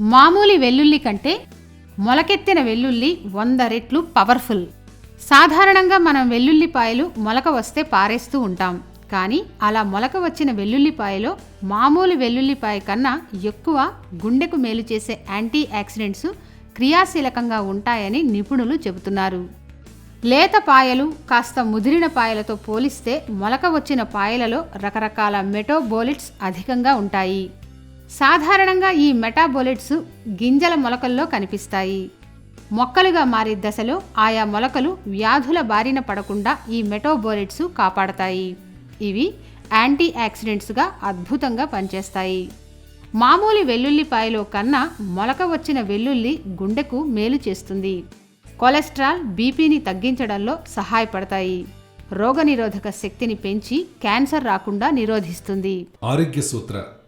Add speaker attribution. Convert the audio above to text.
Speaker 1: మామూలు వెల్లుల్లి కంటే మొలకెత్తిన వెల్లుల్లి వంద రెట్లు పవర్ఫుల్. సాధారణంగా మనం వెల్లుల్లిపాయలు మొలక వస్తే పారేస్తూ ఉంటాం. కానీ అలా మొలక వచ్చిన వెల్లుల్లిపాయలో మామూలు వెల్లుల్లిపాయ కన్నా ఎక్కువ గుండెకు మేలు చేసే యాంటీ యాక్సిడెంట్స్ క్రియాశీలకంగా ఉంటాయని నిపుణులు చెబుతున్నారు. లేత పాయలు కాస్త ముదిరిన పాయలతో పోలిస్తే మొలక వచ్చిన పాయలలో రకరకాల మెటోబోలిట్స్ అధికంగా ఉంటాయి. సాధారణంగా ఈ మెటాబోలిట్స్ గింజల మొలకల్లో కనిపిస్తాయి. మొక్కలుగా మారే దశలో ఆయా మొలకలు వ్యాధుల బారిన పడకుండా ఈ మెటోబోలిట్స్ కాపాడతాయి. ఇవి యాంటీ ఆక్సిడెంట్స్గా అద్భుతంగా పనిచేస్తాయి. మామూలు వెల్లుల్లిపాయలో కన్నా మొలక వచ్చిన వెల్లుల్లి గుండెకు మేలు చేస్తుంది. కొలెస్ట్రాల్ బీపీని తగ్గించడంలో సహాయపడతాయి. రోగనిరోధక శక్తిని పెంచి క్యాన్సర్ రాకుండా నిరోధిస్తుంది.
Speaker 2: ఆరోగ్య సూత్ర.